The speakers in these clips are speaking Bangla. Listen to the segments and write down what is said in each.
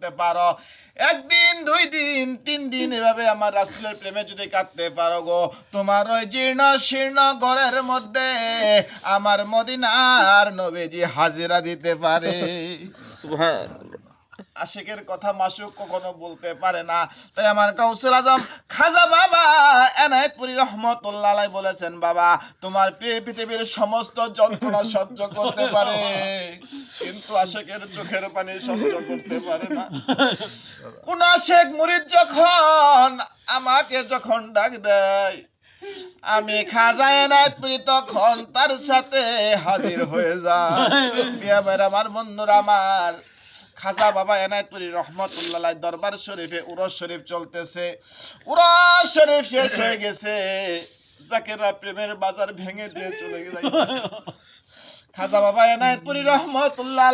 করতে পারো। একদিন দুই দিন তিন দিন এভাবে আমার রাসুলের প্রেমে যদি কাটতে পারো গো তোমার ওই জীর্ণ শীর্ণ ঘরের মধ্যে আমার মদিনার নবীজি হাজিরা দিতে পারে। আশেকের কথা মাসুক কখনো বলতে পারে না। তাই আমার কাউসুল আজম খাজা বাবা এনায়েতপুরি রহমতুল্লাহ বলেছেন বাবা তোমার পৃথিবীর সমস্ত যন্ত্রণা সহ্য করতে পারে কিন্তু আশেকের চোখের পানি সহ্য করতে পারে না। কোন শেখ মুরিদ যখন আমাকে যখন ডাক দেয় আমি খাজা এনায়েতপুরি তখন তার সাথে হাজির হয়ে যায় আমার বন্ধুরা আমার খাজা বাবা এনায়তপুরি রহমতুল্লাহ দরবার শরীফে উরস শরীফ চলতেছে। উরস শরীফ শেষ হয়ে গেছে। জাকেরা প্রেমের বাজার ভেঙে দিয়ে চলে গেছে খাজা বাবা এনায়তপুরি রহমতুল্লাহ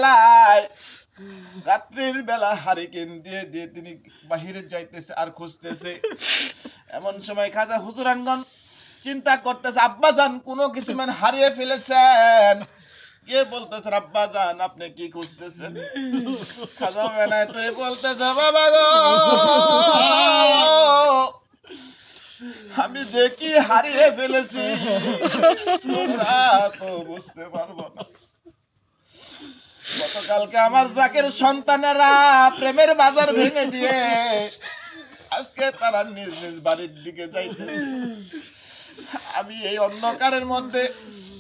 রাত্রির বেলা হারিকেন দিয়ে দিয়ে তিনি বাহিরে যাইতেছে আর খুঁজতেছে। এমন সময় খাজা হুজুরানগণ চিন্তা করতেছে আব্বা যান কোনো কিছু মানে হারিয়ে ফেলেছেন? কে বলতেছেন আব্বা যান আপনি কি খুঁজতেছেন? খাজা মেনায় তুই বলতেছে, বাবা গো, আমি যে কি হারিয়ে ফেলেছি, তোমরা তো বুঝতে পারব না। গতকালকে আমার জাকের সন্তানেরা প্রেমের বাজার ভেঙে দিয়ে আজকে তারা নিজ নিজ বাড়ির দিকে যাইতেছে। আমি এই অন্ধকারের মধ্যে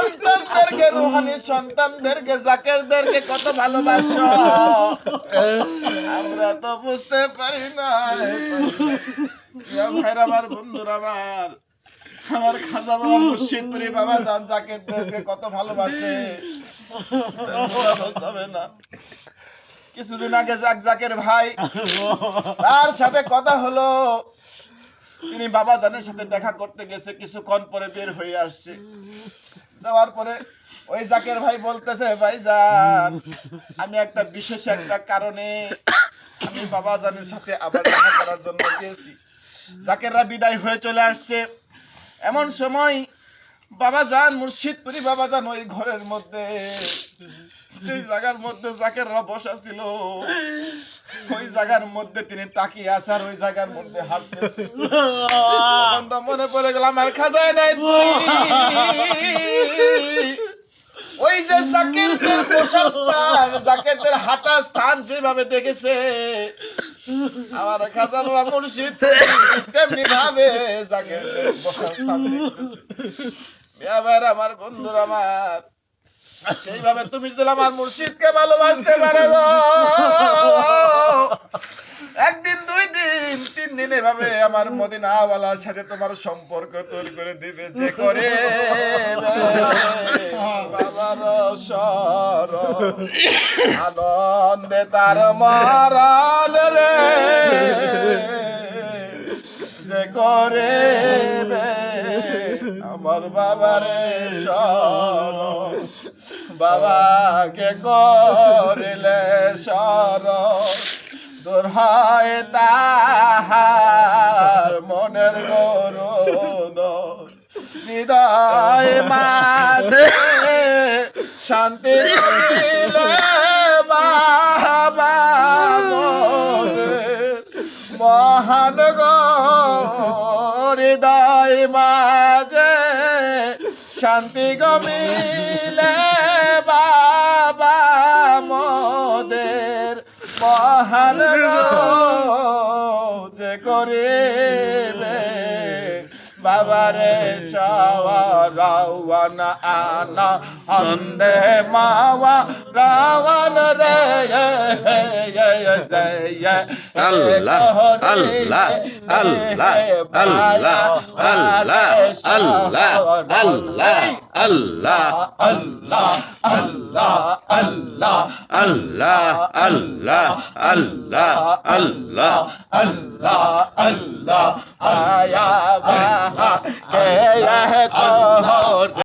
সন্তানদেরকে, রোহানি সন্তানদেরকে, জাকেরদেরকে কত ভালোবাসো। আমরা তো বুঝতে পারি না আমার আমার আমার খাজা বাবা বাবা জান জাকেরদেরকে কত ভালোবাসে। হবে না। কিছুদিন আগে জাক জাকের ভাই, তার সাথে কথা হলো। তিনি বাবা জানের সাথে দেখা করতে গেছে, কিছুক্ষণ পরে বের হয়ে আসছে। যাওয়ার পরে ওই জাকের ভাই বলতেছে ভাই যান আমি একটা বিশেষ একটা কারণে আমি বাবা জানের সাথে আবার দেখা করার জন্য গিয়েছি। জাকেররা বিদায় হয়ে চলে আসছে। এমন সময় বাবা যান মুর্শিদপুরি বাবা যান ওই ঘরের মধ্যে। সেই জায়গার মধ্যে জাকেররা বসা ছিল, ওই জায়গার মধ্যে তিনি তাকিয়ে আছে আর ওই জায়গার মধ্যে তখন মনে পড়ে গেল আমার খাজায় নাই ওই যে জাকেরদের বসার স্থান, জাকেরদের হাঁটা স্থান যেভাবে দেখেছে, আমার খাজা বাবা মুর্শিদ তেমনি ভাবে জাকেরদের বসার স্থান মিয়া আমার বন্ধুরা আমার। সেইভাবে তুমি যদি আমার মুর্শিদকে ভালোবাসতে পারো একদিন, দুই দিন, তিন দিন এভাবে আমার মদিনাওয়ালার সাথে তোমার সম্পর্ক তৈরি করে দিবে, যে করে বাবার সর আনন্দে তার মারাল রে। যে করে আমার বাবারে সর বাবাকে করিলে সর দোরহায় তাহার মনের গরুদ হৃদয় মাঝে শান্তি বাবা মহান গো হৃদয় মাঝে শান্তি গমিলে বাবা মোদের মহান যে করিবে বাবারে রাওয়ান আনা হন্দে মাওয়া রাওয়ান রে আল্লাহ আল্লাহ আল্লাহ আল্লাহ আল্লাহ আল্লাহ আল্লাহ আল্লাহ আল্লাহ আল্লাহ আল্লাহ আল্লাহ আল্লাহ আল্লাহ আল্লাহ আল্লাহ আল্লাহ আয়া বাহা কে